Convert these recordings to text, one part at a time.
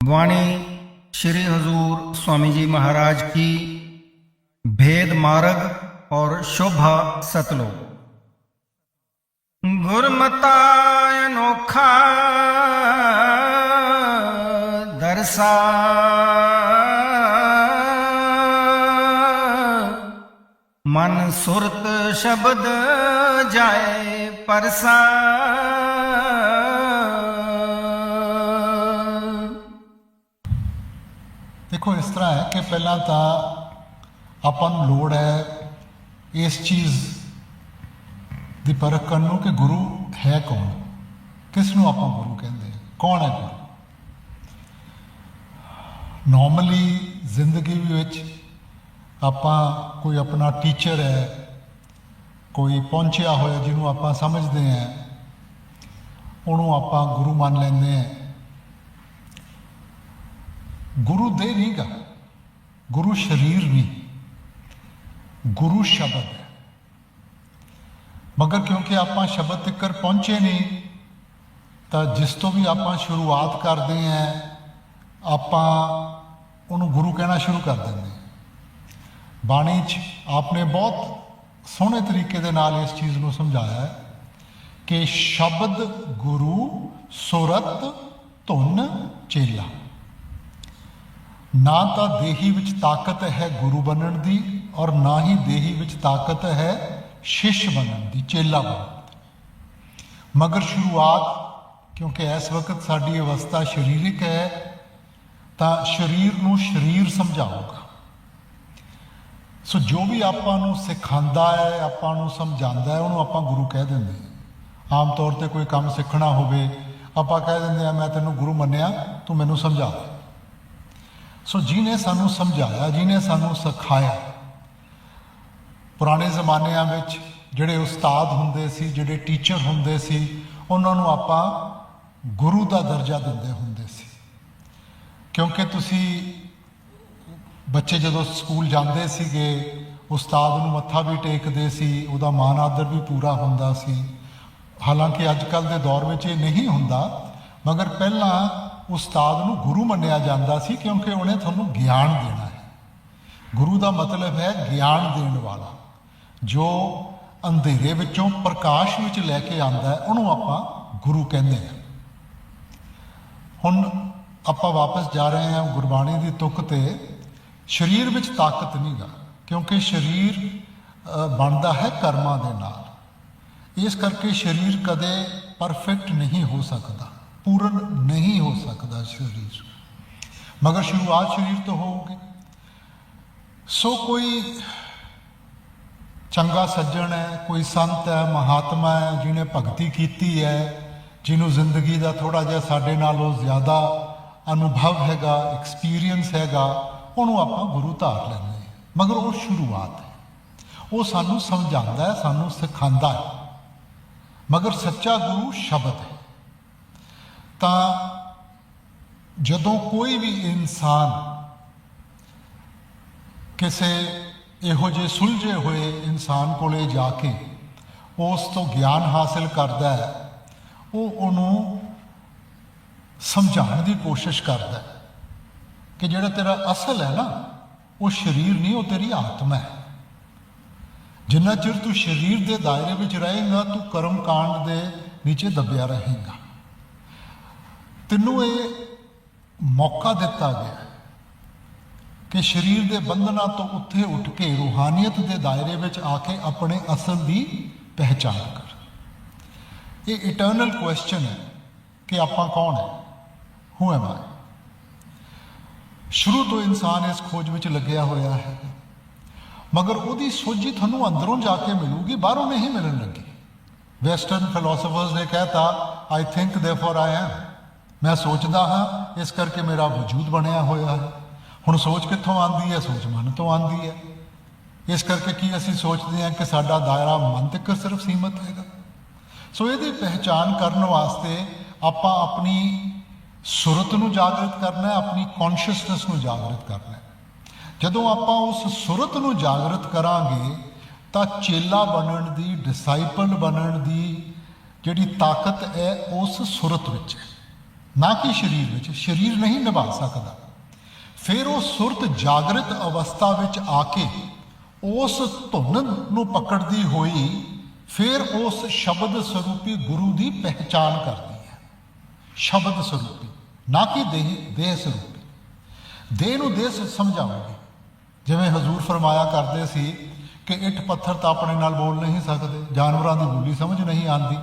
वाणी श्री हजूर स्वामी जी महाराज की भेद मार्ग और शोभा सतलो गुरमता अनोखा दर्शा मन सुरत शब्द जाए परसा। ਦੇਖੋ ਇਸ ਤਰ੍ਹਾਂ ਹੈ ਕਿ ਪਹਿਲਾਂ ਤਾਂ ਆਪਾਂ ਨੂੰ ਲੋੜ ਹੈ ਇਸ ਚੀਜ਼ ਦੀ ਪਰਖ ਕਰਨ ਨੂੰ ਕਿ ਗੁਰੂ ਹੈ ਕੌਣ? ਕਿਸ ਨੂੰ ਆਪਾਂ ਗੁਰੂ ਕਹਿੰਦੇ ਕੌਣ ਹੈ ਗੁਰੂ? ਨਾਰਮਲੀ ਜ਼ਿੰਦਗੀ ਵਿੱਚ ਆਪਾਂ ਕੋਈ ਆਪਣਾ ਟੀਚਰ ਹੈ, ਕੋਈ ਪਹੁੰਚਿਆ ਹੋਇਆ ਜਿਹਨੂੰ ਆਪਾਂ ਸਮਝਦੇ ਹਾਂ, ਉਹਨੂੰ ਆਪਾਂ ਗੁਰੂ ਮੰਨ ਲੈਂਦੇ ਹਾਂ। ਗੁਰੂ ਦੇ ਨਹੀਂਗਾ ਗੁਰੂ ਸ਼ਰੀਰ ਨਹੀਂ। ਗੁਰੂ ਸ਼ਬਦ ਹੈ। ਮਗਰ ਕਿਉਂਕਿ ਆਪਾਂ ਸ਼ਬਦ ਤੱਕ ਪਹੁੰਚੇ ਨਹੀਂ, ਤਾਂ ਜਿਸ ਤੋਂ ਵੀ ਆਪਾਂ ਸ਼ੁਰੂਆਤ ਕਰਦੇ ਹਾਂ, ਆਪਾਂ ਉਹਨੂੰ ਗੁਰੂ ਕਹਿਣਾ ਸ਼ੁਰੂ ਕਰ ਦਿੰਦੇ ਬਾਣੀ 'ਚ ਆਪਨੇ ਬਹੁਤ ਸੋਹਣੇ ਤਰੀਕੇ ਦੇ ਨਾਲ ਇਸ ਚੀਜ਼ ਨੂੰ ਸਮਝਾਇਆ ਹੈ ਕਿ ਸ਼ਬਦ ਗੁਰੂ, ਸੁਰਤ, ਧੁਨ, ਚੇਲਾ। ਨਾ ਤਾਂ ਦੇਹੀ ਵਿੱਚ ਤਾਕਤ ਹੈ ਗੁਰੂ ਬਣਨ ਦੀ ਔਰ ਨਾ ਹੀ ਦੇਹੀ ਵਿੱਚ ਤਾਕਤ ਹੈ ਸ਼ਿਸ਼ ਬਣਨ ਦੀ, ਚੇਲਾ ਬਣਨ ਦੀ। ਮਗਰ ਸ਼ੁਰੂਆਤ, ਕਿਉਂਕਿ ਇਸ ਵਕਤ ਸਾਡੀ ਅਵਸਥਾ ਸਰੀਰਿਕ ਹੈ, ਤਾਂ ਸਰੀਰ ਨੂੰ ਸਰੀਰ ਸਮਝਾਊਗਾ। ਸੋ ਜੋ ਵੀ ਆਪਾਂ ਨੂੰ ਸਿਖਾਉਂਦਾ ਹੈ, ਆਪਾਂ ਨੂੰ ਸਮਝਾਉਂਦਾ ਹੈ, ਉਹਨੂੰ ਆਪਾਂ ਗੁਰੂ ਕਹਿ ਦਿੰਦੇ ਆਮ ਤੌਰ ਤੇ ਕੋਈ ਕੰਮ ਸਿੱਖਣਾ ਹੋਵੇ, ਆਪਾਂ ਕਹਿ ਦਿੰਦੇ ਆ ਮੈਂ ਤੈਨੂੰ ਗੁਰੂ ਮੰਨਿਆ, ਤੂੰ ਮੈਨੂੰ ਸਮਝਾ ਦੇ। ਸੋ ਜਿਹਨੇ ਸਾਨੂੰ ਸਮਝਾਇਆ, ਜਿਹਨੇ ਸਾਨੂੰ ਸਿਖਾਇਆ, ਪੁਰਾਣੇ ਜ਼ਮਾਨਿਆਂ ਵਿੱਚ ਜਿਹੜੇ ਉਸਤਾਦ ਹੁੰਦੇ ਸੀ, ਜਿਹੜੇ ਟੀਚਰ ਹੁੰਦੇ ਸੀ, ਉਹਨਾਂ ਨੂੰ ਆਪਾਂ ਗੁਰੂ ਦਾ ਦਰਜਾ ਦਿੰਦੇ ਹੁੰਦੇ ਸੀ। ਕਿਉਂਕਿ ਤੁਸੀਂ ਬੱਚੇ ਜਦੋਂ ਸਕੂਲ ਜਾਂਦੇ ਸੀਗੇ, ਉਸਤਾਦ ਨੂੰ ਮੱਥਾ ਵੀ ਟੇਕਦੇ ਸੀ, ਉਹਦਾ ਮਾਨ ਆਦਰ ਵੀ ਪੂਰਾ ਹੁੰਦਾ ਸੀ। ਹਾਲਾਂਕਿ ਅੱਜ ਕੱਲ ਦੇ ਦੌਰ ਵਿੱਚ ਇਹ ਨਹੀਂ ਹੁੰਦਾ, ਮਗਰ ਪਹਿਲਾਂ ਉਸਤਾਦ ਨੂੰ ਗੁਰੂ ਮੰਨਿਆ ਜਾਂਦਾ ਸੀ ਕਿਉਂਕਿ ਉਹਨੇ ਤੁਹਾਨੂੰ ਗਿਆਨ ਦੇਣਾ ਹੈ। ਗੁਰੂ ਦਾ ਮਤਲਬ ਹੈ ਗਿਆਨ ਦੇਣ ਵਾਲਾ। ਜੋ ਅੰਧੇਰੇ ਵਿੱਚੋਂ ਪ੍ਰਕਾਸ਼ ਵਿੱਚ ਲੈ ਕੇ ਆਂਦਾ ਹੈ, ਉਹਨੂੰ ਆਪਾਂ ਗੁਰੂ ਕਹਿੰਦੇ ਹਾਂ। ਹੁਣ ਆਪਾਂ ਵਾਪਸ ਜਾ ਰਹੇ ਹਾਂ ਗੁਰਬਾਣੀ ਦੀ ਤੁਕ ਤੇ। ਸਰੀਰ ਵਿੱਚ ਤਾਕਤ ਨਹੀਂਗਾ ਕਿਉਂਕਿ ਸਰੀਰ ਬਣਦਾ ਹੈ ਕਰਮਾਂ ਦੇ ਨਾਲ। ਇਸ ਕਰਕੇ ਸਰੀਰ ਕਦੇ ਪਰਫੈਕਟ ਨਹੀਂ ਹੋ ਸਕਦਾ। ਪੂਰਨ ਨਹੀਂ ਹੋ ਸਕਦਾ ਸਰੀਰ। ਮਗਰ ਸ਼ੁਰੂਆਤ ਸਰੀਰ ਤੋਂ ਹੋਊਗੀ। ਸੋ ਕੋਈ ਚੰਗਾ ਸੱਜਣ ਹੈ, ਕੋਈ ਸੰਤ ਹੈ, ਮਹਾਤਮਾ ਹੈ, ਜਿਹਨੇ ਭਗਤੀ ਕੀਤੀ ਹੈ, ਜਿਹਨੂੰ ਜ਼ਿੰਦਗੀ ਦਾ ਥੋੜਾ ਜਿਹਾ ਸਾਡੇ ਨਾਲੋਂ ਜ਼ਿਆਦਾ ਅਨੁਭਵ ਹੈਗਾ ਐਕਸਪੀਰੀਅੰਸ ਹੈਗਾ, ਉਹਨੂੰ ਆਪਾਂ ਗੁਰੂ ਧਾਰ ਲੈਂਦੇ ਹਾਂ। ਮਗਰ ਉਹ ਸ਼ੁਰੂਆਤ ਹੈ। ਉਹ ਸਾਨੂੰ ਸਮਝਾਉਂਦਾ ਹੈ, ਸਾਨੂੰ ਸਿਖਾਉਂਦਾ ਹੈ। ਮਗਰ ਸੱਚਾ ਗੁਰੂ ਸ਼ਬਦ ਹੈ। ਤਾਂ ਜਦੋਂ ਕੋਈ ਵੀ ਇਨਸਾਨ ਕਿਸੇ ਇਹੋ ਜਿਹੇ ਸੁਲਝੇ ਹੋਏ ਇਨਸਾਨ ਕੋਲੇ ਜਾ ਕੇ ਉਸ ਤੋਂ ਗਿਆਨ ਹਾਸਲ ਕਰਦਾ ਹੈ, ਉਹ ਉਹਨੂੰ ਸਮਝਾਉਣ ਦੀ ਕੋਸ਼ਿਸ਼ ਕਰਦਾ ਹੈ ਕਿ ਜਿਹੜਾ ਤੇਰਾ ਅਸਲ ਹੈ ਨਾ, ਉਹ ਸਰੀਰ ਨਹੀਂ, ਉਹ ਤੇਰੀ ਆਤਮਾ ਹੈ। ਜਿੰਨਾ ਚਿਰ ਤੂੰ ਸਰੀਰ ਦੇ ਦਾਇਰੇ ਵਿੱਚ ਰਹੇਗਾ, ਤੂੰ ਕਰਮ ਕਾਂਡ ਦੇ ਨੀਚੇ ਦੱਬਿਆ ਰਹੇਗਾ। ਤੈਨੂੰ ਇਹ ਮੌਕਾ ਦਿੱਤਾ ਗਿਆ ਕਿ ਸਰੀਰ ਦੇ ਬੰਧਨਾਂ ਤੋਂ ਉੱਥੇ ਉੱਠ ਕੇ, ਰੂਹਾਨੀਅਤ ਦੇ ਦਾਇਰੇ ਵਿੱਚ ਆ ਕੇ ਆਪਣੇ ਅਸਲ ਦੀ ਪਹਿਚਾਣ ਕਰ। ਇਹ ਇਟਰਨਲ ਕੁਐਸਚਨ ਹੈ ਕਿ ਆਪਾਂ ਕੌਣ ਹੈ? ਹੂ ਐਮ ਆਈ ਸ਼ੁਰੂ ਤੋਂ ਇਨਸਾਨ ਇਸ ਖੋਜ ਵਿੱਚ ਲੱਗਿਆ ਹੋਇਆ ਹੈ। ਮਗਰ ਉਹਦੀ ਸੋਝੀ ਤੁਹਾਨੂੰ ਅੰਦਰੋਂ ਜਾ ਕੇ ਮਿਲੂਗੀ, ਬਾਹਰੋਂ ਨਹੀਂ ਮਿਲਣ ਲੱਗੀ। ਵੈਸਟਰਨ ਫਿਲਾਸਫਰਸ ਨੇ ਕਹਿਤਾ ਆਈ ਥਿੰਕ ਦੇਫੋਰ ਆਈ ਐਮ ਮੈਂ ਸੋਚਦਾ ਹਾਂ, ਇਸ ਕਰਕੇ ਮੇਰਾ ਵਜੂਦ ਬਣਿਆ ਹੋਇਆ ਹੈ। ਹੁਣ ਸੋਚ ਕਿੱਥੋਂ ਆਉਂਦੀ ਹੈ? ਸੋਚ ਮਨ ਤੋਂ ਆਉਂਦੀ ਹੈ। ਇਸ ਕਰਕੇ ਕੀ ਅਸੀਂ ਸੋਚਦੇ ਹਾਂ ਕਿ ਸਾਡਾ ਦਾਇਰਾ ਮਨ ਤੱਕ ਸਿਰਫ ਸੀਮਤ ਹੈਗਾ? ਸੋ ਇਹਦੀ ਪਹਿਚਾਨ ਕਰਨ ਵਾਸਤੇ ਆਪਾਂ ਆਪਣੀ ਸੁਰਤ ਨੂੰ ਜਾਗਰਤ ਕਰਨਾ ਹੈ, ਆਪਣੀ ਕੌਨਸ਼ੀਅਸਨੈਸ ਨੂੰ ਜਾਗਰਤ ਕਰਨਾ ਹੈ। ਜਦੋਂ ਆਪਾਂ ਉਸ ਸੁਰਤ ਨੂੰ ਜਾਗਰਤ ਕਰਾਂਗੇ, ਤਾਂ ਚੇਲਾ ਬਣਨ ਦੀ ਡਿਸਾਈਪਲ ਬਣਨ ਦੀ ਜਿਹੜੀ ਤਾਕਤ ਹੈ, ਉਸ ਸੁਰਤ ਵਿੱਚ ਹੈ। ਨਾ ਕਿ ਸਰੀਰ ਵਿੱਚ, ਸਰੀਰ ਨਹੀਂ ਨਿਭਾ ਸਕਦਾ। ਫਿਰ ਉਹ ਸੁਰਤ ਜਾਗਰਤ ਅਵਸਥਾ ਵਿੱਚ ਆ ਕੇ ਉਸ ਧੁਨ ਨੂੰ ਪਕੜਦੀ ਹੋਈ ਫਿਰ ਉਸ ਸ਼ਬਦ ਸਰੂਪੀ ਗੁਰੂ ਦੀ ਪਹਿਚਾਨ ਕਰਦੀ ਹੈ। ਸ਼ਬਦ ਸਰੂਪੀ, ਨਾ ਕਿ ਦੇਹ ਦੇਹ ਸਰੂਪੀ। ਦੇਹ ਨੂੰ ਦੇਹ ਸਮਝਾਵਾਂਗੇ। ਜਿਵੇਂ ਹਜ਼ੂਰ ਫਰਮਾਇਆ ਕਰਦੇ ਸੀ ਕਿ ਇੱਟ ਪੱਥਰ ਤਾਂ ਆਪਣੇ ਨਾਲ ਬੋਲ ਨਹੀਂ ਸਕਦੇ, ਜਾਨਵਰਾਂ ਦੀ ਬੋਲੀ ਸਮਝ ਨਹੀਂ ਆਉਂਦੀ।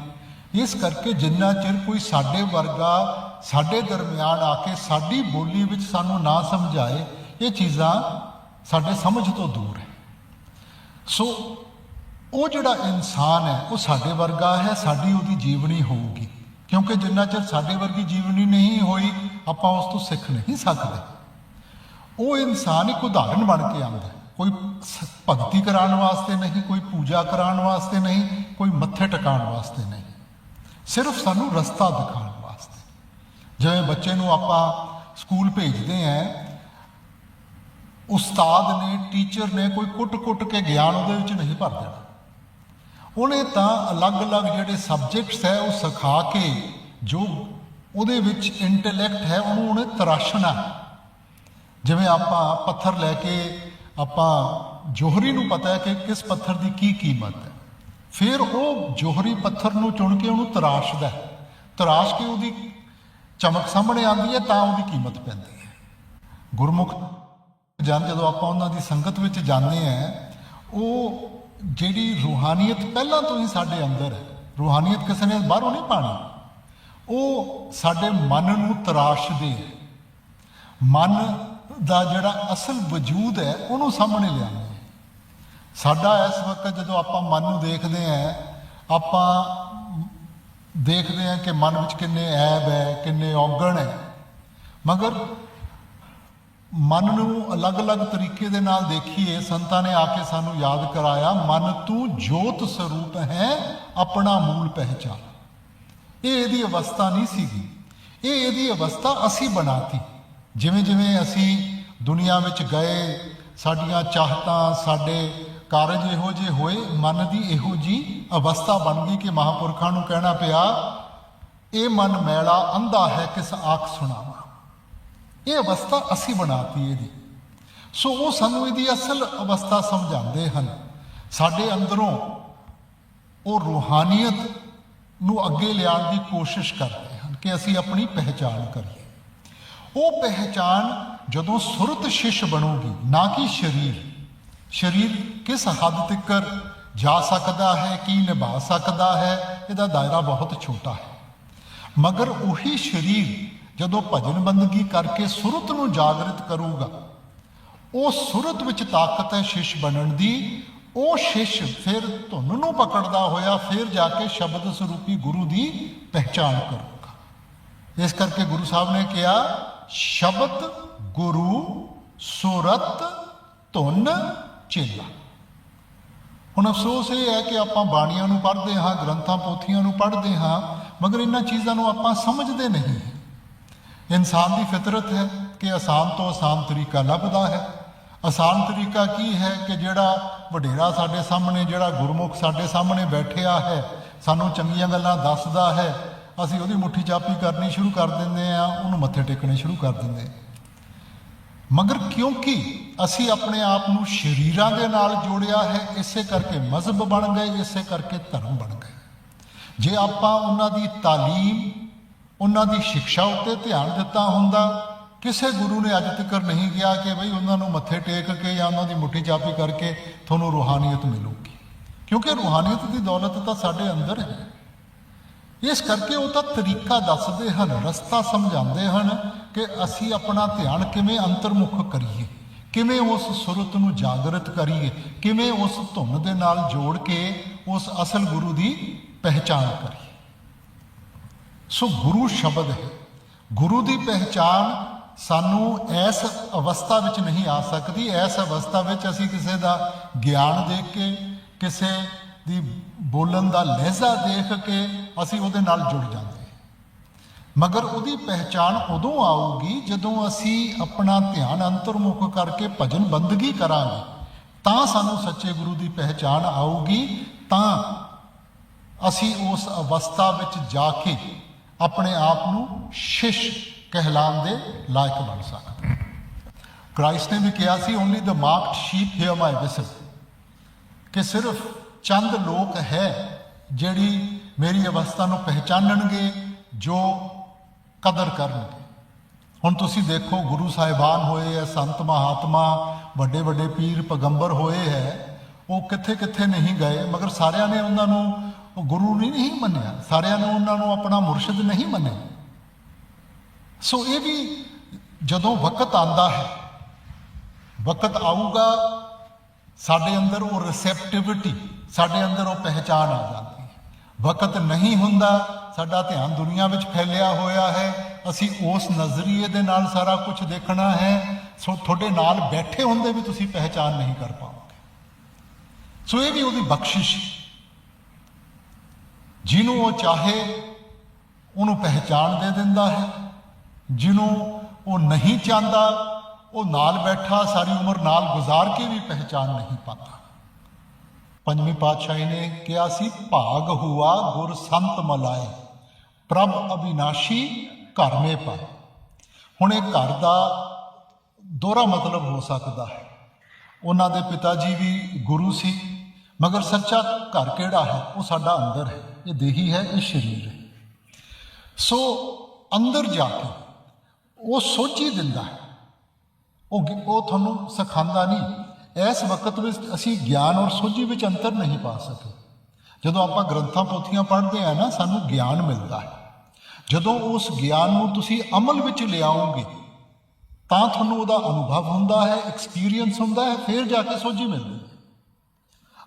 ਇਸ ਕਰਕੇ ਜਿੰਨਾ ਚਿਰ ਕੋਈ ਸਾਡੇ ਵਰਗਾ ਸਾਡੇ ਦਰਮਿਆਨ ਆ ਕੇ ਸਾਡੀ ਬੋਲੀ ਵਿੱਚ ਸਾਨੂੰ ਨਾ ਸਮਝਾਏ, ਇਹ ਚੀਜ਼ਾਂ ਸਾਡੇ ਸਮਝ ਤੋਂ ਦੂਰ ਹੈ। ਸੋ ਉਹ ਜਿਹੜਾ ਇਨਸਾਨ ਹੈ, ਉਹ ਸਾਡੇ ਵਰਗਾ ਹੈ, ਸਾਡੀ ਉਹਦੀ ਜੀਵਨੀ ਹੋਊਗੀ। ਕਿਉਂਕਿ ਜਿੰਨਾ ਚਿਰ ਸਾਡੇ ਵਰਗੀ ਜੀਵਨੀ ਨਹੀਂ ਹੋਈ, ਆਪਾਂ ਉਸ ਤੋਂ ਸਿੱਖ ਨਹੀਂ ਸਕਦੇ। ਉਹ ਇਨਸਾਨ ਇੱਕ ਉਦਾਹਰਣ ਬਣ ਕੇ ਆਉਂਦਾ ਕੋਈ ਸ- ਭਗਤੀ ਕਰਾਉਣ ਵਾਸਤੇ ਨਹੀਂ, ਕੋਈ ਪੂਜਾ ਕਰਾਉਣ ਵਾਸਤੇ ਨਹੀਂ, ਕੋਈ ਮੱਥੇ ਟਿਕਾਉਣ ਵਾਸਤੇ ਨਹੀਂ। ਸਿਰਫ ਸਾਨੂੰ ਰਸਤਾ ਦਿਖਾਉਣ ਜਿਵੇਂ ਬੱਚੇ ਨੂੰ ਆਪਾਂ ਸਕੂਲ ਭੇਜਦੇ ਆਂ ਉਸਤਾਦ ਨੇ, ਟੀਚਰ ਨੇ ਕੋਈ ਕੁੱਟ-ਕੁੱਟ ਕੇ ਗਿਆਨ ਉਹਦੇ ਵਿੱਚ ਨਹੀਂ ਭਰ ਦੇਣਾ। ਉਹਨੇ ਤਾਂ ਅਲੱਗ-ਅਲੱਗ ਜਿਹੜੇ ਸਬਜੈਕਟਸ ਹੈ ਉਹ ਸਿਖਾ ਕੇ ਜੋ ਉਹਦੇ ਵਿੱਚ ਇੰਟੈਲੈਕਟ ਹੈ, ਉਹਨੂੰ ਉਹਨੇ ਤਰਾਸ਼ਣਾ। ਹੈ। ਜਿਵੇਂ ਆਪਾਂ ਪੱਥਰ ਲੈ ਕੇ, ਆਪਾਂ ਜੋਹਰੀ ਨੂੰ ਪਤਾ ਹੈ ਕਿ ਕਿਸ ਪੱਥਰ ਦੀ ਕੀ ਕੀਮਤ ਹੈ। ਫਿਰ ਉਹ ਜੋਹਰੀ ਪੱਥਰ ਨੂੰ ਚੁਣ ਕੇ ਉਹਨੂੰ ਤਰਾਸ਼ਦਾ ਤਰਾਸ਼ ਕੇ ਉਹਦੀ ਚਮਕ ਸਾਹਮਣੇ ਆਉਂਦੀ ਹੈ, ਤਾਂ ਉਹਦੀ ਕੀਮਤ ਪੈਂਦੀ ਹੈ। ਗੁਰਮੁਖ ਜਨ, ਜਦੋਂ ਆਪਾਂ ਉਹਨਾਂ ਦੀ ਸੰਗਤ ਵਿੱਚ ਜਾਂਦੇ ਆ ਉਹ ਜਿਹੜੀ ਰੂਹਾਨੀਅਤ ਪਹਿਲਾਂ ਤੋਂ ਹੀ ਸਾਡੇ ਅੰਦਰ ਹੈ। ਰੂਹਾਨੀਅਤ ਕਿਸੇ ਨੇ ਬਾਹਰੋਂ ਨਹੀਂ ਪਾਣੀ। ਉਹ ਸਾਡੇ ਮਨ ਨੂੰ ਤਰਾਸ਼ਦੇ ਹੈ। ਮਨ ਦਾ ਜਿਹੜਾ ਅਸਲ ਵਜੂਦ ਹੈ, ਉਹਨੂੰ ਸਾਹਮਣੇ ਲਿਆਉਂਦੇ ਸਾਡਾ ਇਸ ਵਕਤ ਜਦੋਂ ਆਪਾਂ ਮਨ ਨੂੰ ਦੇਖਦੇ ਹਾਂ, ਆਪਾਂ ਦੇਖਦੇ ਹਾਂ ਕਿ ਮਨ ਵਿੱਚ ਕਿੰਨੇ ਐਬ ਹੈ, ਕਿੰਨੇ ਔਗਣ ਹੈ। ਮਗਰ ਮਨ ਨੂੰ ਅਲੱਗ-ਅਲੱਗ ਤਰੀਕੇ ਦੇ ਨਾਲ ਦੇਖੀਏ, ਸੰਤਾਂ ਨੇ ਆ ਕੇ ਸਾਨੂੰ ਯਾਦ ਕਰਾਇਆ, ਮਨ ਤੂੰ ਜੋਤ ਸਰੂਪ ਹੈ, ਆਪਣਾ ਮੂਲ ਪਹਿਚਾਨ। ਇਹ ਇਹਦੀ ਅਵਸਥਾ ਨਹੀਂ ਸੀਗੀ। ਇਹ ਇਹਦੀ ਅਵਸਥਾ ਅਸੀਂ ਬਣਾਤੀ। ਜਿਵੇਂ ਜਿਵੇਂ ਅਸੀਂ ਦੁਨੀਆ ਵਿੱਚ ਗਏ, ਸਾਡੀਆਂ ਚਾਹਤਾਂ, ਸਾਡੇ ਕਾਰਜ ਇਹੋ ਜਿਹੇ ਹੋਏ, ਮਨ ਦੀ ਇਹੋ ਜੀ ਅਵਸਥਾ ਬਣ ਗਈ ਕਿ ਮਹਾਪੁਰਖਾਂ ਨੂੰ ਕਹਿਣਾ ਪਿਆ, ਇਹ ਮਨ ਮੈਲਾ ਅੰਧਾ ਹੈ, ਕਿਸ ਆਖ ਸੁਣਾਵਾ। ਇਹ ਅਵਸਥਾ ਅਸੀਂ ਬਣਾਤੀ ਇਹਦੀ। ਸੋ ਉਹ ਸਾਨੂੰ ਇਹਦੀ ਅਸਲ ਅਵਸਥਾ ਸਮਝਾਉਂਦੇ ਹਨ। ਸਾਡੇ ਅੰਦਰੋਂ ਉਹ ਰੂਹਾਨੀਅਤ ਨੂੰ ਅੱਗੇ ਲਿਆਉਣ ਦੀ ਕੋਸ਼ਿਸ਼ ਕਰਦੇ ਹਨ ਕਿ ਅਸੀਂ ਆਪਣੀ ਪਹਿਚਾਣ ਕਰੀਏ। ਉਹ ਪਹਿਚਾਣ ਜਦੋਂ ਸੁਰਤ ਸ਼ਿਸ਼ ਬਣੂਗੀ, ਨਾ ਕਿ ਸਰੀਰ। ਸਰੀਰ ਕਿਸ ਹੱਦ ਤੱਕ ਜਾ ਸਕਦਾ ਹੈ, ਕੀ ਨਿਭਾ ਸਕਦਾ ਹੈ, ਇਹਦਾ ਦਾਇਰਾ ਬਹੁਤ ਛੋਟਾ ਹੈ। ਮਗਰ ਉਹੀ ਸਰੀਰ ਜਦੋਂ ਭਜਨ ਬੰਦਗੀ ਕਰਕੇ ਸੁਰਤ ਨੂੰ ਜਾਗਰਿਤ ਕਰੂਗਾ, ਉਹ ਸੁਰਤ ਵਿੱਚ ਤਾਕਤ ਹੈ ਸ਼ਿਸ਼ ਬਣਨ ਦੀ, ਉਹ ਸ਼ਿਸ਼ ਫਿਰ ਧੁਨ ਨੂੰ ਪਕੜਦਾ ਹੋਇਆ ਫਿਰ ਜਾ ਕੇ ਸ਼ਬਦ ਸਰੂਪੀ ਗੁਰੂ ਦੀ ਪਹਿਚਾਣ ਕਰੂਗਾ। ਇਸ ਕਰਕੇ ਗੁਰੂ ਸਾਹਿਬ ਨੇ ਕਿਹਾ, ਸ਼ਬਦ ਗੁਰੂ, ਸੁਰਤ, ਧੁਨ ਚੇਲਾ ਹੁਣ ਅਫਸੋਸ ਇਹ ਹੈ ਕਿ ਆਪਾਂ ਬਾਣੀਆਂ ਨੂੰ ਪੜ੍ਹਦੇ ਹਾਂ, ਗ੍ਰੰਥਾਂ, ਪੋਥੀਆਂ ਨੂੰ ਪੜ੍ਹਦੇ ਹਾਂ, ਮਗਰ ਇਹਨਾਂ ਚੀਜ਼ਾਂ ਨੂੰ ਆਪਾਂ ਸਮਝਦੇ ਨਹੀਂ। ਇਨਸਾਨ ਦੀ ਫਿਤਰਤ ਹੈ ਕਿ ਆਸਾਨ ਤੋਂ ਆਸਾਨ ਤਰੀਕਾ ਲੱਭਦਾ ਹੈ। ਆਸਾਨ ਤਰੀਕਾ ਕੀ ਹੈ ਕਿ ਜਿਹੜਾ ਵਡੇਰਾ ਸਾਡੇ ਸਾਹਮਣੇ, ਜਿਹੜਾ ਗੁਰਮੁਖ ਸਾਡੇ ਸਾਹਮਣੇ ਬੈਠਿਆ ਹੈ, ਸਾਨੂੰ ਚੰਗੀਆਂ ਗੱਲਾਂ ਦੱਸਦਾ ਹੈ, ਅਸੀਂ ਉਹਦੀ ਮੁੱਠੀ ਚਾਪੀ ਕਰਨੀ ਸ਼ੁਰੂ ਕਰ ਦਿੰਦੇ ਆ ਉਹਨੂੰ ਮੱਥੇ ਟੇਕਣੇ ਸ਼ੁਰੂ ਕਰ ਦਿੰਦੇ ਹਾਂ। ਮਗਰ ਕਿਉਂਕਿ ਅਸੀਂ ਆਪਣੇ ਆਪ ਨੂੰ ਸ਼ਰੀਰਾਂ ਦੇ ਨਾਲ ਜੋੜਿਆ ਹੈ, ਇਸੇ ਕਰਕੇ ਮਜ਼ਹਬ ਬਣ ਗਏ, ਇਸੇ ਕਰਕੇ ਧਰਮ ਬਣ ਗਏ। ਜੇ ਆਪਾਂ ਉਹਨਾਂ ਦੀ ਤਾਲੀਮ, ਉਹਨਾਂ ਦੀ ਸਿੱਖਿਆ ਉੱਤੇ ਧਿਆਨ ਦਿੱਤਾ ਹੁੰਦਾ, ਕਿਸੇ ਗੁਰੂ ਨੇ ਅੱਜ ਤੱਕ ਨਹੀਂ ਕਿਹਾ ਕਿ ਬਈ ਉਹਨਾਂ ਨੂੰ ਮੱਥੇ ਟੇਕ ਕੇ ਜਾਂ ਉਹਨਾਂ ਦੀ ਮੁੱਠੀ ਚਾਪੀ ਕਰਕੇ ਤੁਹਾਨੂੰ ਰੂਹਾਨੀਅਤ ਮਿਲੂਗੀ। ਕਿਉਂਕਿ ਰੂਹਾਨੀਅਤ ਦੀ ਦੌਲਤ ਤਾਂ ਸਾਡੇ ਅੰਦਰ ਹੈ। ਇਸ ਕਰਕੇ ਉਹ ਤਾਂ ਤਰੀਕਾ ਦੱਸਦੇ ਹਨ, ਰਸਤਾ ਸਮਝਾਉਂਦੇ ਹਨ ਕਿ ਅਸੀਂ ਆਪਣਾ ਧਿਆਨ ਕਿਵੇਂ ਅੰਤਰਮੁਖ ਕਰੀਏ? ਕਿਵੇਂ ਉਸ ਸੁਰਤ ਨੂੰ ਜਾਗਰਤ ਕਰੀਏ? ਕਿਵੇਂ ਉਸ ਧੁਨ ਦੇ ਨਾਲ ਜੋੜ ਕੇ ਉਸ ਅਸਲ ਗੁਰੂ ਦੀ ਪਹਿਚਾਣ ਕਰੀਏ? ਸੋ ਗੁਰੂ ਸ਼ਬਦ ਹੈ। ਗੁਰੂ ਦੀ ਪਹਿਚਾਣ ਸਾਨੂੰ ਇਸ ਅਵਸਥਾ ਵਿੱਚ ਨਹੀਂ ਆ ਸਕਦੀ। ਇਸ ਅਵਸਥਾ ਵਿੱਚ ਅਸੀਂ ਕਿਸੇ ਦਾ ਗਿਆਨ ਦੇਖ ਕੇ, ਕਿਸੇ ਦੀ ਬੋਲਣ ਦਾ ਲਹਿਜ਼ਾ ਦੇਖ ਕੇ ਅਸੀਂ ਉਹਦੇ ਨਾਲ ਜੁੜ ਜਾਂਦੇ ਮਗਰ ਉਹਦੀ ਪਹਿਚਾਣ ਉਦੋਂ ਆਊਗੀ ਜਦੋਂ ਅਸੀਂ ਆਪਣਾ ਧਿਆਨ ਅੰਤਰਮੁਖ ਕਰਕੇ ਭਜਨ ਬੰਦਗੀ ਕਰਾਂਗੇ। ਤਾਂ ਸਾਨੂੰ ਸੱਚੇ ਗੁਰੂ ਦੀ ਪਹਿਚਾਣ ਆਊਗੀ, ਤਾਂ ਅਸੀਂ ਉਸ ਅਵਸਥਾ ਵਿੱਚ ਜਾ ਕੇ ਆਪਣੇ ਆਪ ਨੂੰ ਸ਼ਿਸ਼ ਕਹਿਲਾਉਣ ਦੇ ਲਾਇਕ ਬਣ ਸਕਦੇ ਕ੍ਰਾਈਸਟ ਨੇ ਵੀ ਕਿਹਾ ਸੀ only the marked sheep hear my whistle ਕਿ ਸਿਰਫ ਚੰਦ ਲੋਕ ਹੈ ਜਿਹੜੀ ਮੇਰੀ ਅਵਸਥਾ ਨੂੰ ਪਹਿਚਾਨਣਗੇ, ਜੋ ਕਦਰ ਕਰਨਗੇ ਹੁਣ ਤੁਸੀਂ ਦੇਖੋ, ਗੁਰੂ ਸਾਹਿਬਾਨ ਹੋਏ ਐ ਸੰਤ ਮਹਾਤਮਾ, ਵੱਡੇ ਵੱਡੇ ਪੀਰ ਪੈਗੰਬਰ ਹੋਏ ਹੈ, ਉਹ ਕਿੱਥੇ ਕਿੱਥੇ ਨਹੀਂ ਗਏ, ਮਗਰ ਸਾਰਿਆਂ ਨੇ ਉਹਨਾਂ ਨੂੰ ਗੁਰੂ ਨਹੀਂ ਨਹੀਂ ਮੰਨਿਆ, ਸਾਰਿਆਂ ਨੇ ਉਹਨਾਂ ਨੂੰ ਆਪਣਾ ਮੁਰਸ਼ਿਦ ਨਹੀਂ ਮੰਨਿਆ। ਸੋ ਇਹ ਵੀ ਜਦੋਂ ਵਕਤ ਆਂਦਾ ਹੈ, ਵਕਤ ਆਊਗਾ, ਸਾਡੇ ਅੰਦਰ ਉਹ ਰਿਸੈਪਟਿਵਿਟੀ ਸਾਡੇ ਅੰਦਰ ਉਹ ਪਹਿਚਾਨ ਆ ਜਾਂਦੀ ਹੈ। ਵਕਤ ਨਹੀਂ ਹੁੰਦਾ ਸਾਡਾ ਧਿਆਨ ਦੁਨੀਆ ਵਿੱਚ ਫੈਲਿਆ ਹੋਇਆ ਹੈ। ਅਸੀਂ ਉਸ ਨਜ਼ਰੀਏ ਦੇ ਨਾਲ ਸਾਰਾ ਕੁਝ ਦੇਖਣਾ ਹੈ। ਸੋ ਤੁਹਾਡੇ ਨਾਲ ਬੈਠੇ ਹੁੰਦੇ ਵੀ ਤੁਸੀਂ ਪਹਿਚਾਨ ਨਹੀਂ ਕਰ ਪਾਓਗੇ। ਸੋ ਇਹ ਵੀ ਉਹਦੀ ਬਖਸ਼ਿਸ਼ ਜਿਹਨੂੰ ਉਹ ਚਾਹੇ, ਉਹਨੂੰ ਪਹਿਚਾਨ ਦੇ ਦਿੰਦਾ ਹੈ। ਜਿਹਨੂੰ ਉਹ ਨਹੀਂ ਚਾਹੁੰਦਾ, ਉਹ ਨਾਲ ਬੈਠਾ, ਸਾਰੀ ਉਮਰ ਨਾਲ ਗੁਜ਼ਾਰ ਕੇ ਵੀ ਪਹਿਚਾਨ ਨਹੀਂ ਪਾਉਂਦਾ। ਪੰਜਵੀਂ ਪਾਤਸ਼ਾਹੀ ਨੇ ਕਿਹਾ ਸੀ, ਭਾਗ ਹੁਆ ਗੁਰ ਸੰਤ ਮਲਾਏ। ਪ੍ਰਭ ਅਬਿਨਾਸ਼ੀ ਘਰ ਮੇ ਪਾਏ ਹੁਣ ਇਹ ਘਰ ਦਾ ਦੋਹਰਾ ਮਤਲਬ ਹੋ ਸਕਦਾ ਹੈ। ਉਹਨਾਂ ਦੇ ਪਿਤਾ ਜੀ ਵੀ ਗੁਰੂ ਸੀ, ਮਗਰ ਸੱਚਾ ਘਰ ਕਿਹੜਾ ਹੈ? ਉਹ ਸਾਡਾ ਅੰਦਰ ਹੈ। ਇਹ ਦੇਹੀ ਹੈ, ਇਹ ਸਰੀਰ ਹੈ। ਸੋ ਅੰਦਰ ਜਾ ਕੇ ਉਹ ਸੋਚੀ ਦਿੰਦਾ ਹੈ। ਉਹ ਉਹ ਤੁਹਾਨੂੰ ਸਿਖਾਉਂਦਾ ਨਹੀਂ। ਇਸ ਵਕਤ ਵਿੱਚ ਅਸੀਂ ਗਿਆਨ ਔਰ ਸੋਝੀ ਵਿੱਚ ਅੰਤਰ ਨਹੀਂ ਪਾ ਸਕੇ। ਜਦੋਂ ਆਪਾਂ ਗ੍ਰੰਥਾਂ ਪੋਥੀਆਂ ਪੜ੍ਹਦੇ ਆ ਨਾ, ਸਾਨੂੰ ਗਿਆਨ ਮਿਲਦਾ ਹੈ। ਜਦੋਂ ਉਸ ਗਿਆਨ ਨੂੰ ਤੁਸੀਂ ਅਮਲ ਵਿੱਚ ਲਿਆਓਗੇ, ਤਾਂ ਤੁਹਾਨੂੰ ਉਹਦਾ ਅਨੁਭਵ ਹੁੰਦਾ ਹੈ ਐਕਸਪੀਰੀਅੰਸ ਹੁੰਦਾ ਹੈ, ਫਿਰ ਜਾ ਕੇ ਸੋਝੀ ਮਿਲਦੀ ਹੈ।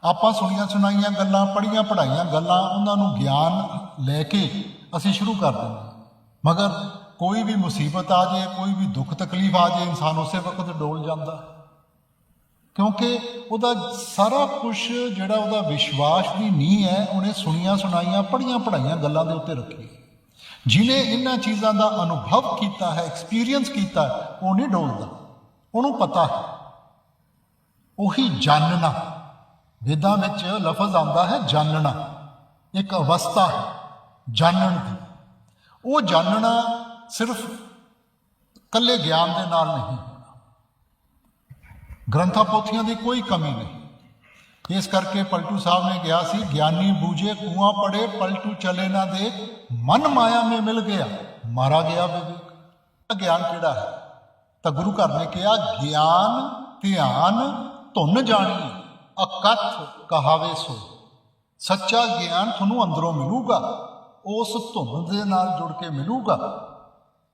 ਆਪਾਂ ਸੁਣੀਆਂ ਸੁਣਾਈਆਂ ਗੱਲਾਂ ਪੜੀਆਂ ਪੜਾਈਆਂ ਗੱਲਾਂ, ਉਹਨਾਂ ਨੂੰ ਗਿਆਨ ਲੈ ਕੇ ਅਸੀਂ ਸ਼ੁਰੂ ਕਰ ਦਿੰਦੇ ਮਗਰ ਕੋਈ ਵੀ ਮੁਸੀਬਤ ਆ ਜਾਏ, ਕੋਈ ਵੀ ਦੁੱਖ ਤਕਲੀਫ ਆ ਜਾਏ, ਇਨਸਾਨ ਉਸੇ ਵਕਤ ਡੋਲ ਜਾਂਦਾ। ਕਿਉਂਕਿ ਉਹਦਾ ਸਾਰਾ ਕੁਝ ਜਿਹੜਾ ਉਹਦਾ ਵਿਸ਼ਵਾਸ ਦੀ ਨੀਂਹ ਹੈ, ਉਹਨੇ ਸੁਣੀਆਂ ਸੁਣਾਈਆਂ ਪੜੀਆਂ ਪੜਾਈਆਂ ਗੱਲਾਂ ਦੇ ਉੱਤੇ ਰੱਖੀ। ਜਿਨੇ ਇਹਨਾਂ ਚੀਜ਼ਾਂ ਦਾ ਅਨੁਭਵ ਕੀਤਾ ਹੈ ਐਕਸਪੀਰੀਅੰਸ ਕੀਤਾ ਉਹ ਨਹੀਂ ਡੋਲਦਾ। ਉਹਨੂੰ ਪਤਾ ਹੈ। ਉਹੀ ਜਾਣਨਾ ਵੇਦਾਂ ਵਿੱਚ ਲਫ਼ਜ਼ ਆਉਂਦਾ ਹੈ ਜਾਣਨਾ ਇੱਕ ਅਵਸਥਾ ਹੈ ਜਾਣਨ ਦੀ। ਉਹ ਜਾਣਨਾ ਸਿਰਫ ਕੱਲੇ ਗਿਆਨ ਦੇ ਨਾਲ ਨਹੀਂ ਗ੍ਰੰਥਾਂ ਪੋਥੀਆਂ ਦੀ ਕੋਈ ਕਮੀ ਨਹੀਂ। ਇਸ ਕਰਕੇ ਪਲਟੂ ਸਾਹਿਬ ਨੇ ਕਿਹਾ ਸੀ, ਗਿਆਨੀ ਬੂਝੇ ਕੂਆਂ ਪੜੇ, ਪਲਟੂ ਚਲੇ ਨਾ ਦੇ। ਮਨ ਮਾਇਆ ਮੇ ਮਿਲ ਗਿਆ। ਮਾਰਾ ਗਿਆ ਵਿਵੇਕ। ਗਿਆਨ ਕਿਹੜਾ ਹੈ? ਤਾਂ ਗੁਰੂ ਘਰ ਨੇ ਕਿਹਾ, ਗਿਆਨ, ਧਿਆਨ, ਧੁਨ ਜਾਣੀ, ਅਕਥ ਕਹਾਵੇ ਸੋ। ਸੱਚਾ ਗਿਆਨ ਤੁਹਾਨੂੰ ਅੰਦਰੋਂ ਮਿਲੂਗਾ, ਉਸ ਧੁਨ ਦੇ ਨਾਲ ਜੁੜ ਕੇ ਮਿਲੂਗਾ।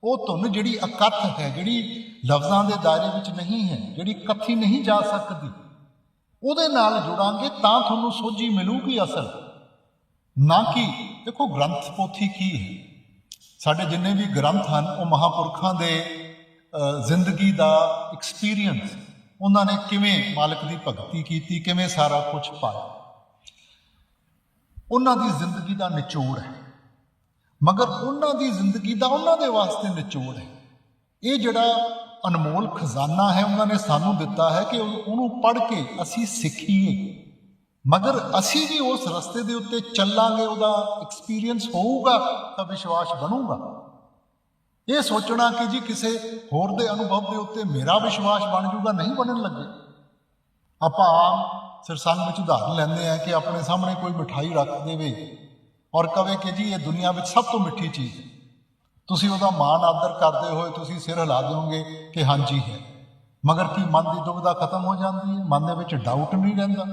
ਉਹ ਧੁਨ ਜਿਹੜੀ ਅਕਥ ਹੈ, ਜਿਹੜੀ ਲਫ਼ਜ਼ਾਂ ਦੇ ਦਾਇਰੇ ਵਿੱਚ ਨਹੀਂ ਹੈ, ਜਿਹੜੀ ਕੱਥੀ ਨਹੀਂ ਜਾ ਸਕਦੀ। ਉਹਦੇ ਨਾਲ ਜੁੜਾਂਗੇ ਤਾਂ ਤੁਹਾਨੂੰ ਸੋਝੀ ਮਿਲੂਗੀ ਅਸਲ। ਨਾ ਕਿ ਦੇਖੋ ਗ੍ਰੰਥ ਪੋਥੀ ਕੀ ਹੈ। ਸਾਡੇ ਜਿੰਨੇ ਵੀ ਗ੍ਰੰਥ ਹਨ ਉਹ ਮਹਾਪੁਰਖਾਂ ਦੇ ਅ, ਜ਼ਿੰਦਗੀ ਦਾ ਐਕਸਪੀਰੀਅੰਸ ਉਹਨਾਂ ਨੇ ਕਿਵੇਂ ਮਾਲਕ ਦੀ ਭਗਤੀ ਕੀਤੀ ਕਿਵੇਂ ਸਾਰਾ ਕੁਝ ਪਾਇਆ। ਉਹਨਾਂ ਦੀ ਜ਼ਿੰਦਗੀ ਦਾ ਨਿਚੋੜ ਹੈ। ਮਗਰ ਉਹਨਾਂ ਦੀ ਜ਼ਿੰਦਗੀ ਦਾ ਉਹਨਾਂ ਦੇ ਵਾਸਤੇ ਨਿਚੋੜ ਹੈ। ਇਹ ਜਿਹੜਾ ਅਨਮੋਲ ਖਜ਼ਾਨਾ ਹੈ, ਉਹਨਾਂ ਨੇ ਸਾਨੂੰ ਦਿੱਤਾ ਹੈ ਕਿ ਉਹਨੂੰ ਪੜ੍ਹ ਕੇ ਅਸੀਂ ਸਿੱਖੀਏ। ਮਗਰ ਅਸੀਂ ਵੀ ਉਸ ਰਸਤੇ ਦੇ ਉੱਤੇ ਚੱਲਾਂਗੇ, ਉਹਦਾ ਐਕਸਪੀਰੀਅੰਸ ਹੋਊਗਾ, ਤਾਂ ਵਿਸ਼ਵਾਸ ਬਣੂਗਾ। ਇਹ ਸੋਚਣਾ ਕਿ ਜੀ ਕਿਸੇ ਹੋਰ ਦੇ ਅਨੁਭਵ ਦੇ ਉੱਤੇ ਮੇਰਾ ਵਿਸ਼ਵਾਸ ਬਣ ਜਾਊਗਾ ਨਹੀਂ ਬਣਨ ਲੱਗੇ। ਆਪਾਂ ਆਮ ਸਰਸੰਗ ਵਿੱਚ ਉਦਾਹਰਨ ਲੈਂਦੇ ਆ ਕਿ ਆਪਣੇ ਸਾਹਮਣੇ ਕੋਈ ਮਿਠਾਈ ਰੱਖ ਦੇਵੇ ਔਰ ਕਵੇ ਕਿ ਜੀ ਇਹ ਦੁਨੀਆ ਵਿੱਚ ਸਭ ਤੋਂ ਮਿੱਠੀ ਚੀਜ਼ ਹੈ। ਤੁਸੀਂ ਉਹਦਾ ਮਾਣ ਆਦਰ ਕਰਦੇ ਹੋਏ ਤੁਸੀਂ ਸਿਰ ਹਿਲਾ ਦਿਓਗੇ ਕਿ ਹਾਂਜੀ ਹੈ। ਮਗਰ ਕੀ ਮਨ ਦੀ ਦੁਬਿਧਾ ਖਤਮ ਹੋ ਜਾਂਦੀ ਹੈ? ਮਨ ਦੇ ਵਿੱਚ ਡਾਊਟ ਨਹੀਂ ਰਹਿੰਦਾ।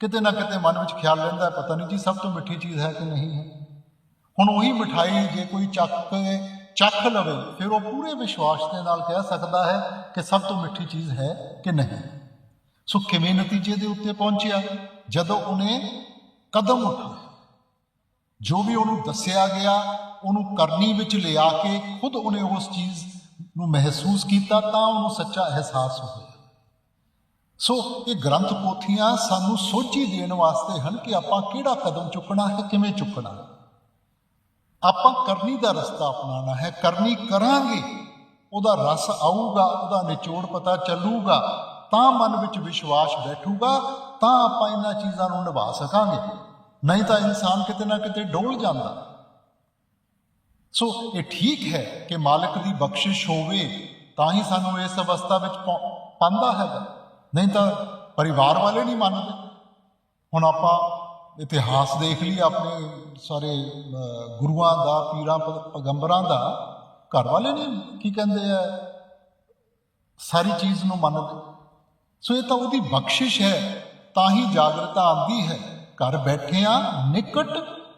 ਕਿਤੇ ਨਾ ਕਿਤੇ ਮਨ ਵਿੱਚ ਖਿਆਲ ਰਹਿੰਦਾ ਪਤਾ ਨਹੀਂ ਜੀ ਸਭ ਤੋਂ ਮਿੱਠੀ ਚੀਜ਼ ਹੈ ਕਿ ਨਹੀਂ ਹੈ। ਹੁਣ ਉਹੀ ਮਿਠਾਈ ਜੇ ਕੋਈ ਚੱਕ ਕੇ, ਚੱਖ ਲਵੇ, ਫਿਰ ਉਹ ਪੂਰੇ ਵਿਸ਼ਵਾਸ ਦੇ ਨਾਲ ਕਹਿ ਸਕਦਾ ਹੈ ਕਿ ਸਭ ਤੋਂ ਮਿੱਠੀ ਚੀਜ਼ ਹੈ ਕਿ ਨਹੀਂ। ਸੋ ਕਿਵੇਂ ਨਤੀਜੇ ਦੇ ਉੱਤੇ ਪਹੁੰਚਿਆ। ਜਦੋਂ ਉਹਨੇ ਕਦਮ ਉਠਾਇਆ ਜੋ ਵੀ ਉਹਨੂੰ ਦੱਸਿਆ ਗਿਆ, ਉਹਨੂੰ ਕਰਨੀ ਵਿੱਚ ਲਿਆ ਕੇ ਖੁਦ ਉਹਨੇ ਉਸ ਚੀਜ਼ ਨੂੰ ਮਹਿਸੂਸ ਕੀਤਾ ਤਾਂ ਉਹਨੂੰ ਸੱਚਾ ਅਹਿਸਾਸ ਹੋਇਆ। ਸੋ ਇਹ ਗ੍ਰੰਥ ਪੋਥੀਆਂ ਸਾਨੂੰ ਸੋਚੀ ਦੇਣ ਵਾਸਤੇ ਹਨ ਕਿ ਆਪਾਂ ਕਿਹੜਾ ਕਦਮ ਚੁੱਕਣਾ ਹੈ, ਕਿਵੇਂ ਚੁੱਕਣਾ ਹੈ। ਆਪਾਂ ਕਰਨੀ ਦਾ ਰਸਤਾ ਅਪਣਾਉਣਾ ਹੈ, ਕਰਨੀ ਕਰਾਂਗੇ, ਉਹਦਾ ਰਸ ਆਊਗਾ, ਉਹਦਾ ਨਿਚੋੜ ਪਤਾ ਚੱਲੂਗਾ, ਤਾਂ ਮਨ ਵਿੱਚ ਵਿਸ਼ਵਾਸ ਬੈਠੂਗਾ, ਤਾਂ ਆਪਾਂ ਇਹਨਾਂ ਚੀਜ਼ਾਂ ਨੂੰ ਨਿਭਾ ਸਕਾਂਗੇ। ਨਹੀਂ ਤਾਂ ਇਨਸਾਨ ਕਿਤੇ ਨਾ ਕਿਤੇ ਡੋਲ ਜਾਂਦਾ। ਸੋ ਇਹ ਠੀਕ ਹੈ ਕਿ ਮਾਲਕ ਦੀ ਬਖਸ਼ਿਸ਼ ਹੋਵੇ, ਤਾਂ ਹੀ ਸਾਨੂੰ ਇਸ ਅਵਸਥਾ ਵਿੱਚ ਪਾਉਂਦਾ ਹੈਗਾ ਨਹੀਂ ਤਾਂ ਪਰਿਵਾਰ ਵਾਲੇ ਨਹੀਂ ਮੰਨਦੇ। ਹੁਣ ਆਪਾਂ ਇਤਿਹਾਸ ਦੇਖ ਲਈ, ਆਪਣੇ ਸਾਰੇ ਗੁਰੂਆਂ ਦਾ, ਪੀਰਾਂ ਪੈਗੰਬਰਾਂ ਦਾ, ਘਰ ਵਾਲੇ ਨਹੀਂ ਕੀ ਕਹਿੰਦੇ ਆ? ਸਾਰੀ ਚੀਜ਼ ਨੂੰ ਮੰਨਦੇ। ਸੋ ਇਹ ਤਾਂ ਉਹਦੀ ਬਖਸ਼ਿਸ਼ ਹੈ, ਤਾਂ ਹੀ ਜਾਗਰਤਾ ਆਉਂਦੀ ਹੈ। ਘਰ ਬੈਠਿਆਂ ਨਿਕਟ,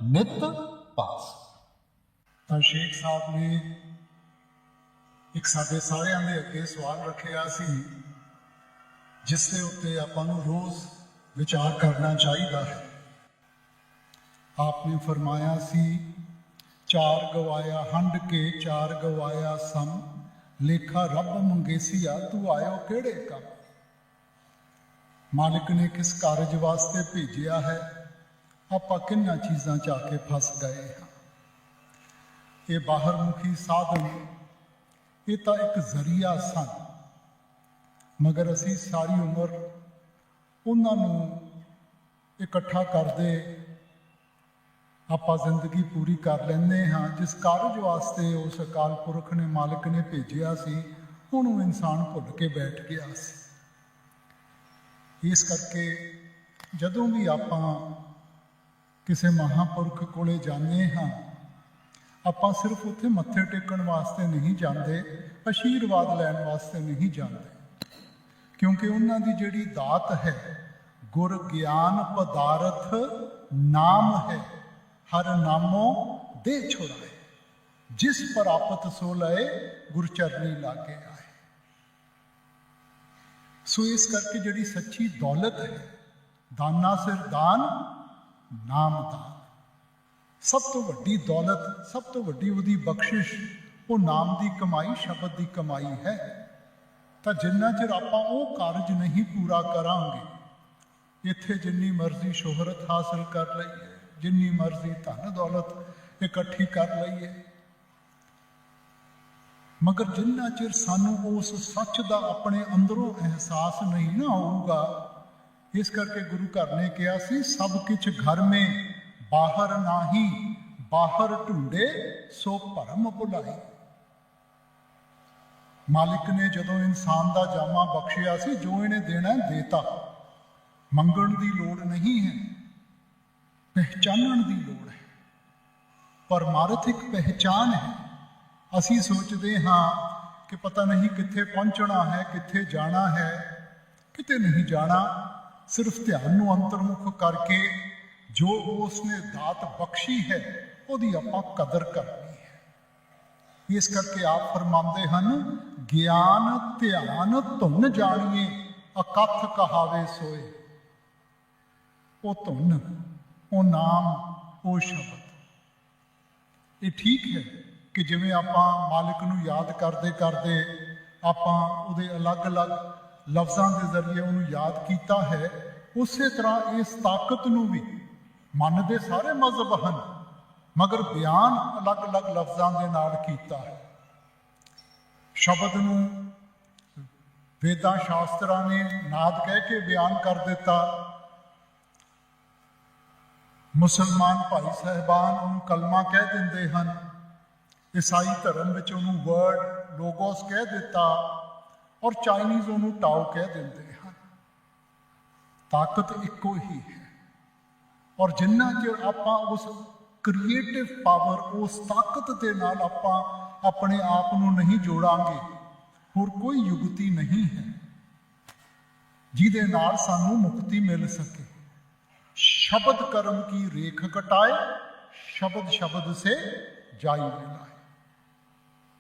ਨਿਤ, ਪਾਸ। ਤਾਂ ਸ਼ੇਖ ਸਾਹਿਬ ਨੇ ਇੱਕ ਸਾਡੇ ਸਾਰਿਆਂ ਦੇ ਅੱਗੇ ਸਵਾਲ ਰੱਖਿਆ ਸੀ, ਜਿਸ ਦੇ ਉੱਤੇ ਆਪਾਂ ਨੂੰ ਰੋਜ਼ ਵਿਚਾਰ ਕਰਨਾ ਚਾਹੀਦਾ ਹੈ। ਆਪਨੇ ਫਰਮਾਇਆ ਸੀ, ਚਾਰ ਗਵਾਇਆ ਹੰਡ ਕੇ, ਚਾਰ ਗਵਾਇਆ ਸਮ ਲੇਖਾ ਰੱਬ ਮੰਗੇਸੀਆ, ਤੂੰ ਆਇਓ ਕਿਹੜੇ ਕੰਮ? ਮਾਲਿਕ ਨੇ ਕਿਸ ਕਾਰਜ ਵਾਸਤੇ ਭੇਜਿਆ ਹੈ? ਆਪਾਂ ਕਿੰਨਾ ਚੀਜ਼ਾਂ ਚ ਆ ਕੇ ਫਸ ਗਏ ਹਾਂ? ਇਹ ਬਾਹਰਮੁਖੀ ਸਾਧਨ ਇਹ ਤਾਂ ਇੱਕ ਜ਼ਰੀਆ ਸਨ। ਮਗਰ ਅਸੀਂ ਸਾਰੀ ਉਮਰ ਉਹਨਾਂ ਨੂੰ ਇਕੱਠਾ ਕਰਦੇ ਆਪਾਂ ਜ਼ਿੰਦਗੀ ਪੂਰੀ ਕਰ ਲੈਂਦੇ ਹਾਂ। ਜਿਸ ਕਾਰਜ ਵਾਸਤੇ ਉਸ ਅਕਾਲ ਪੁਰਖ ਨੇ ਮਾਲਕ ਨੇ ਭੇਜਿਆ ਸੀ, ਉਹਨੂੰ ਇਨਸਾਨ ਭੁੱਲ ਕੇ ਬੈਠ ਗਿਆ ਸੀ। ਇਸ ਕਰਕੇ ਜਦੋਂ ਵੀ ਆਪਾਂ ਕਿਸੇ ਮਹਾਪੁਰਖ ਕੋਲੇ ਜਾਂਦੇ ਹਾਂ, ਆਪਾਂ ਸਿਰਫ ਉੱਥੇ ਮੱਥੇ ਟੇਕਣ ਵਾਸਤੇ ਨਹੀਂ ਜਾਂਦੇ, ਅਸ਼ੀਰਵਾਦ ਲੈਣ ਵਾਸਤੇ ਨਹੀਂ ਜਾਂਦੇ। ਕਿਉਂਕਿ ਉਹਨਾਂ ਦੀ ਜਿਹੜੀ ਦਾਤ ਹੈ, ਗੁਰ ਗਿਆਨ ਪਦਾਰਥ ਨਾਮ ਹੈ, ਹਰ ਨਾਮੋ ਦੇ ਛੁੜਾਏ। ਜਿਸ ਪ੍ਰਾਪਤ ਸੋ ਲਏ ਗੁਰ ਚਰਨੀ ਲਾਗੇ ਆਏ ਸੋ ਇਸ ਕਰਕੇ ਜਿਹੜੀ ਸੱਚੀ ਦੌਲਤ ਹੈ, ਦਾਨਾ ਸਿਰ ਦਾਨ, ਨਾਮ ਦਾਨ। ਸਭ ਤੋਂ ਵੱਡੀ ਦੌਲਤ, ਸਭ ਤੋਂ ਵੱਡੀ ਉਹਦੀ ਬਖਸ਼ਿਸ਼, ਉਹ ਨਾਮ ਦੀ ਕਮਾਈ, ਸ਼ਬਦ ਦੀ ਕਮਾਈ ਹੈ। ਤਾਂ ਜਿੰਨਾ ਚਿਰ ਆਪਾਂ ਉਹ ਕਾਰਜ ਨਹੀਂ ਪੂਰਾ ਕਰਾਂਗੇ, ਇੱਥੇ ਜਿੰਨੀ ਮਰਜ਼ੀ ਸ਼ੋਹਰਤ ਹਾਸਲ ਕਰ ਲਈਏ, ਜਿੰਨੀ ਮਰਜ਼ੀ ਧਨ ਦੌਲਤ ਇਕੱਠੀ ਕਰ ਲਈਏ ਮਗਰ ਜਿੰਨਾ ਚਿਰ ਸਾਨੂੰ ਉਸ ਸੱਚ ਦਾ ਆਪਣੇ ਅੰਦਰੋਂ ਅਹਿਸਾਸ ਨਹੀਂ ਨਾ ਹੋਊਗਾ, ਇਸ ਕਰਕੇ ਗੁਰੂ ਘਰ ਨੇ ਕਿਹਾ ਸੀ, ਸਭ ਕੁਝ ਘਰ ਮੇ, ਬਾਹਰ ਨਾਹੀ, ਬਾਹਰ ਢੂੰਡੇ ਸੋ ਭਰਮ ਭੁਲਾਈ। ਮਾਲਿਕ ਨੇ ਜਦੋਂ ਇਨਸਾਨ ਦਾ ਜਾਮਾ ਬਖਸ਼ਿਆ ਸੀ, ਜੋ ਇਹਨੇ ਦੇਣਾ ਦੇਤਾ ਮੰਗਣ ਦੀ ਲੋੜ ਨਹੀਂ ਹੈ, ਪਹਿਚਾਨਣ ਦੀ ਲੋੜ ਹੈ। ਪਰਮਾਰਥਿਕ ਪਹਿਚਾਨ ਹੈ। ਅਸੀਂ ਸੋਚਦੇ ਹਾਂ ਕਿ ਪਤਾ ਨਹੀਂ ਕਿੱਥੇ ਪਹੁੰਚਣਾ ਹੈ, ਕਿੱਥੇ ਜਾਣਾ ਹੈ, ਕਿਤੇ ਨਹੀਂ ਜਾਣਾ। ਸਿਰਫ ਧਿਆਨ ਨੂੰ ਅੰਤਰਮੁਖ ਕਰਕੇ ਜੋ ਉਸ ਨੇ ਦਾਤ ਬਖਸ਼ੀ ਹੈ, ਉਹਦੀ ਆਪਾਂ ਕਦਰ ਕਰਨੀ ਹੈ। ਇਸ ਕਰਕੇ ਆਪ ਫਰਮਾਉਂਦੇ ਹਨ, ਗਿਆਨ, ਧਿਆਨ ਧੁਨ ਜਾਣੀਏ, ਅਕਥ ਕਹਾਵੇ ਸੋਏ। ਉਹ ਧੁਨ, ਉਹ ਨਾਮ, ਉਹ ਸ਼ਬਦ। ਇਹ ਠੀਕ ਹੈ। ਕਿ ਜਿਵੇਂ ਆਪਾਂ ਮਾਲਿਕ ਨੂੰ ਯਾਦ ਕਰਦੇ ਕਰਦੇ ਆਪਾਂ ਉਹਦੇ ਅਲੱਗ-ਅਲੱਗ ਲਫ਼ਜ਼ਾਂ ਦੇ ਜ਼ਰੀਏ ਉਹਨੂੰ ਯਾਦ ਕੀਤਾ ਹੈ, ਉਸੇ ਤਰ੍ਹਾਂ ਇਸ ਤਾਕਤ ਨੂੰ ਵੀ ਮਨ ਦੇ ਸਾਰੇ ਮਜ਼ਹਬ ਹਨ, ਮਗਰ ਬਿਆਨ ਅਲੱਗ-ਅਲੱਗ ਲਫ਼ਜ਼ਾਂ ਦੇ ਨਾਲ ਕੀਤਾ ਹੈ। ਸ਼ਬਦ ਨੂੰ ਵੇਦਾਂ ਸ਼ਾਸਤਰਾਂ ਨੇ ਨਾਦ ਕਹਿ ਕੇ ਬਿਆਨ ਕਰ ਦਿੱਤਾ। ਮੁਸਲਮਾਨ ਭਾਈ ਸਹਿਬਾਨ ਉਹਨੂੰ ਕਲਮਾ ਕਹਿ ਦਿੰਦੇ ਹਨ। ਈਸਾਈ ਧਰਮ ਵਿੱਚ ਉਹਨੂੰ ਵਰਡ ਲੋਗੋਸ ਕਹਿ ਦਿੱਤਾ ਔਰ ਚਾਈਨੀਜ਼ ਉਹਨੂੰ ਟਾਓ ਕਹਿ ਦਿੰਦੇ ਹਨ। ਤਾਕਤ ਇੱਕੋ ਹੀ ਹੈ। ਔਰ ਜਿੰਨਾ ਚਿਰ ਆਪਾਂ ਉਸ ਕ੍ਰੀਏਟਿਵ ਪਾਵਰ ਉਸ ਤਾਕਤ ਦੇ ਨਾਲ ਆਪਾਂ ਆਪਣੇ ਆਪ ਨੂੰ ਨਹੀਂ ਜੋੜਾਂਗੇ, ਹੋਰ ਕੋਈ ਯੁਗਤੀ ਨਹੀਂ ਹੈ ਜਿਹਦੇ ਨਾਲ ਸਾਨੂੰ ਮੁਕਤੀ ਮਿਲ ਸਕੇ। ਸ਼ਬਦ ਕਰਮ ਕੀ ਰੇਖ ਕਟਾਏ, ਸ਼ਬਦ ਸ਼ਬਦ ਸੇ ਜਾਈ ਮਿਲਾਏ।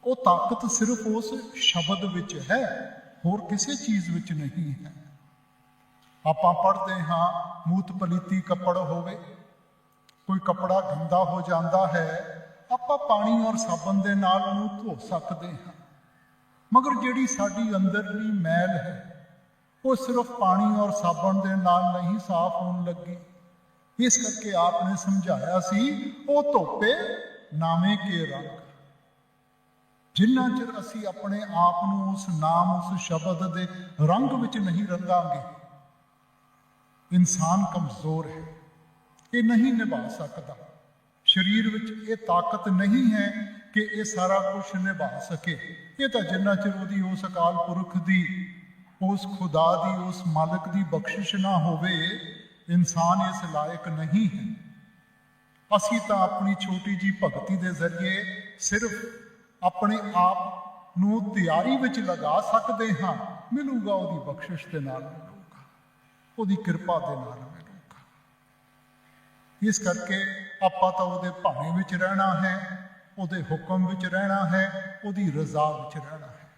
ਉਹ ਤਾਕਤ ਸਿਰਫ ਉਸ ਸ਼ਬਦ ਵਿੱਚ ਹੈ, ਹੋਰ ਕਿਸੇ ਚੀਜ਼ ਵਿੱਚ ਨਹੀਂ ਹੈ। ਆਪਾਂ ਪੜ੍ਹਦੇ ਹਾਂ, ਮੂਤ ਪਲੀਤੀ ਕੱਪੜ ਹੋਵੇ, ਕੋਈ ਕੱਪੜਾ ਗੰਦਾ ਹੋ ਜਾਂਦਾ ਹੈ, ਆਪਾਂ ਪਾਣੀ ਔਰ ਸਾਬਣ ਦੇ ਨਾਲ ਉਹਨੂੰ ਧੋ ਸਕਦੇ ਹਾਂ। ਮਗਰ ਜਿਹੜੀ ਸਾਡੀ ਅੰਦਰਲੀ ਮੈਲ ਹੈ, ਉਹ ਸਿਰਫ ਪਾਣੀ ਔਰ ਸਾਬਣ ਦੇ ਨਾਲ ਨਹੀਂ ਸਾਫ਼ ਹੋਣ ਲੱਗੀ। ਇਸ ਕਰਕੇ ਆਪ ਨੇ ਸਮਝਾਇਆ ਸੀ, ਉਹ ਧੋਪੇ ਨਾਵੇਂ ਕੇ ਰੰਗ। ਜਿੰਨਾ ਚਿਰ ਅਸੀਂ ਆਪਣੇ ਆਪ ਨੂੰ ਉਸ ਨਾਮ, ਉਸ ਸ਼ਬਦ ਦੇ ਰੰਗ ਵਿੱਚ ਨਹੀਂ ਰੰਗਾਂਗੇ, ਇਨਸਾਨ ਕਮਜ਼ੋਰ ਹੈ। ਇਹ ਨਹੀਂ ਨਿਭਾ ਸਕਦਾ। ਸਰੀਰ ਵਿੱਚ ਇਹ ਤਾਕਤ ਨਹੀਂ ਹੈ ਕਿ ਇਹ ਸਾਰਾ ਕੁਝ ਨਿਭਾ ਸਕੇ। ਇਹ ਤਾਂ ਜਿੰਨਾ ਚਿਰ ਉਹਦੀ, ਉਸ ਅਕਾਲ ਪੁਰਖ ਦੀ, ਉਸ ਖੁਦਾ ਦੀ, ਉਸ ਮਾਲਕ ਦੀ ਬਖਸ਼ਿਸ਼ ਨਾ ਹੋਵੇ, ਇਨਸਾਨ ਇਸ ਲਾਇਕ ਨਹੀਂ ਹੈ। ਅਸੀਂ ਤਾਂ ਆਪਣੀ ਛੋਟੀ ਜੀ ਭਗਤੀ ਦੇ ਜ਼ਰੀਏ ਸਿਰਫ ਆਪਣੇ ਆਪ ਨੂੰ ਤਿਆਰੀ ਵਿੱਚ ਲਗਾ ਸਕਦੇ ਹਾਂ, ਮਿਲੂਗਾ ਉਹਦੀ ਬਖਸ਼ਿਸ਼ ਦੇ ਨਾਲ ਮਿਲੂਗਾ। ਉਹਦੀ ਕਿਰਪਾ ਦੇ ਨਾਲ ਮਿਲੂਗਾ। ਇਸ ਕਰਕੇ ਆਪਾਂ ਤਾਂ ਉਹਦੇ ਭਾਣੇ ਵਿੱਚ ਰਹਿਣਾ ਹੈ, ਉਹਦੇ ਹੁਕਮ ਵਿੱਚ ਰਹਿਣਾ ਹੈ, ਉਹਦੀ ਰਜ਼ਾ ਵਿੱਚ ਰਹਿਣਾ ਹੈ।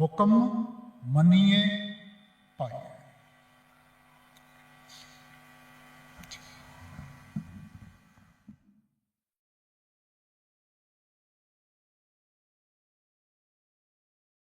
ਹੁਕਮ ਮੰਨੀਏ, ਪਾਈਏ।